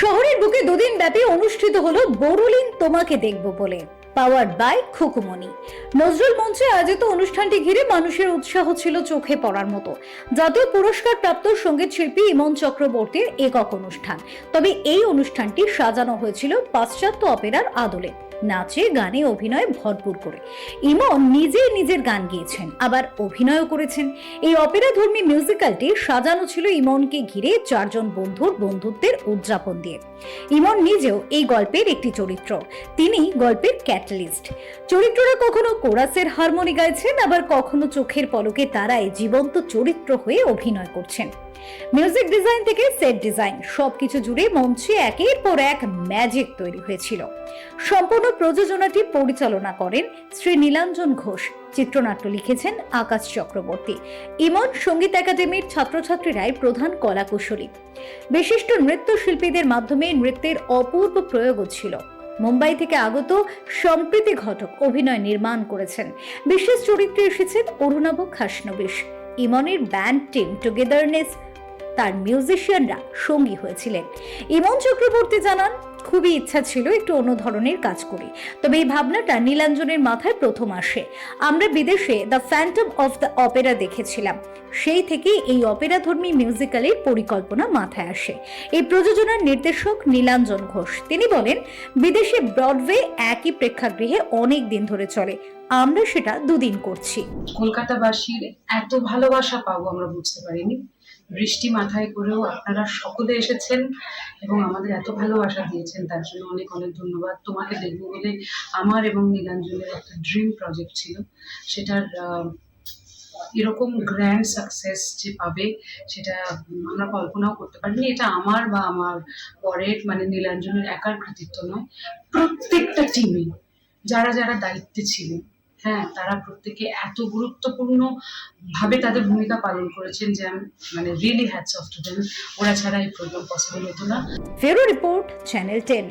শহরের বুকে দুদিন ব্যাপী অনুষ্ঠিত হলো বরুলিন তোমাকে দেখব বলে পাওয়ার বাই খুকুমনি নজরুল মঞ্চে আয়োজিত অনুষ্ঠানটি ঘিরে মানুষের উৎসাহ ছিল চোখে পড়ার মতো। জাতীয় পুরস্কার প্রাপ্ত সংগীত শিল্পী ইমন চক্রবর্তীর একক অনুষ্ঠান। তবে এই অনুষ্ঠানটি সাজানো হয়েছিল পাশ্চাত্য অপেরার আদলে। নাচে, গানে, অভিনয় ভরপুর করে। ইমন নিজেই নিজের গান গিয়েছেন, আবার অভিনয়ও করেছেন। এই অপেরা ধর্মী মিউজিক্যালটি সাজানো ছিল ইমনকে ঘিরে চারজন বন্ধুর বন্ধুত্বের উদযাপন দিয়ে। ইমন নিজেও এই গল্পের একটি চরিত্র। তিনি গল্পের ক্যাটালিস্ট। চরিত্ররা কখনো কোরাসের হারমোনি গাইছেন, আবার কখনো চোখের পলকে তারাই জীবন্ত চরিত্র হয়ে অভিনয় করছেন। মিউজিক ডিজাইন থেকে সেট ডিজাইন সবকিছু জুড়ে মঞ্চে একের পর এক ম্যাজিক তৈরি হয়েছিল। সম্পূর্ণ প্রযোজনাটি পরিচালনা করেন শ্রী নীলাঞ্জন ঘোষ। চিত্রনাট্য লিখেছেন আকাশ চক্রবর্তী। ইমন সংগীত একাডেমির ছাত্রছাত্রীরাই প্রধান কলাকুশলী। বিশিষ্ট নৃত্যশিল্পীদের মাধ্যমে নৃত্যের অপূর্ব প্রয়োগও ছিল। মুম্বাই থেকে আগত সম্প্রীতি ঘটক অভিনয় নির্মাণ করেছেন। বিশেষ চরিত্রে এসেছেন অরুণাভ খাসনবিশ। ইমনের ব্যান্ড টিম টুগেদারনেস তার মিউজিশিয়ানরা সঙ্গী হয়েছিলেন। ইমন চক্রবর্তী জানান, খুবই ইচ্ছা ছিল একটু অন্য ধরনের কাজ করি। তবে এই ভাবনাটা নীলাঞ্জনের মাথায় প্রথম আসে। আমরা বিদেশে the phantom of the opera দেখেছিলাম। সেই থেকে এই অপেরা ধর্মী মিউজিক্যালের পরিকল্পনা মাথায় আসে। এই প্রযোজনার নির্দেশক নীলাঞ্জন ঘোষ। তিনি বলেন, বিদেশে ব্রডওয়ে একই প্রেক্ষাগৃহে অনেক দিন ধরে চলে। আমরা সেটা দুদিন করছি। কলকাতাবাসীর এত ভালোবাসা পাবো আমরা বুঝতে পারিনি। বৃষ্টি মাথায় করেও আপনারা সকলে এসেছেন এবং আমাদের এত ভালোবাসা দিয়েছেন, তার জন্য অনেক অনেক ধন্যবাদ। তোমাকে দেখব বলে আমার এবং নীলাঞ্জনের একটা ড্রিম প্রজেক্ট ছিল। সেটার এরকম গ্র্যান্ড সাকসেস যে পাবে সেটা আমরা কল্পনাও করতে পারিনি। এটা আমার বা আমার পরের মানে নীলাঞ্জনের একার কৃতিত্ব নয়, প্রত্যেকটা টিমে যারা যারা দায়িত্বে ছিলেন হ্যাঁ তারা প্রত্যেকে এত গুরুত্বপূর্ণ ভাবে তাদের ভূমিকা পালন করেছেন যে আমি মানে really hats off to them ওরা ছাড়া এই প্রোগ্রাম পসিবল হতো না। ফেরো রিপোর্ট চ্যানেল টেন.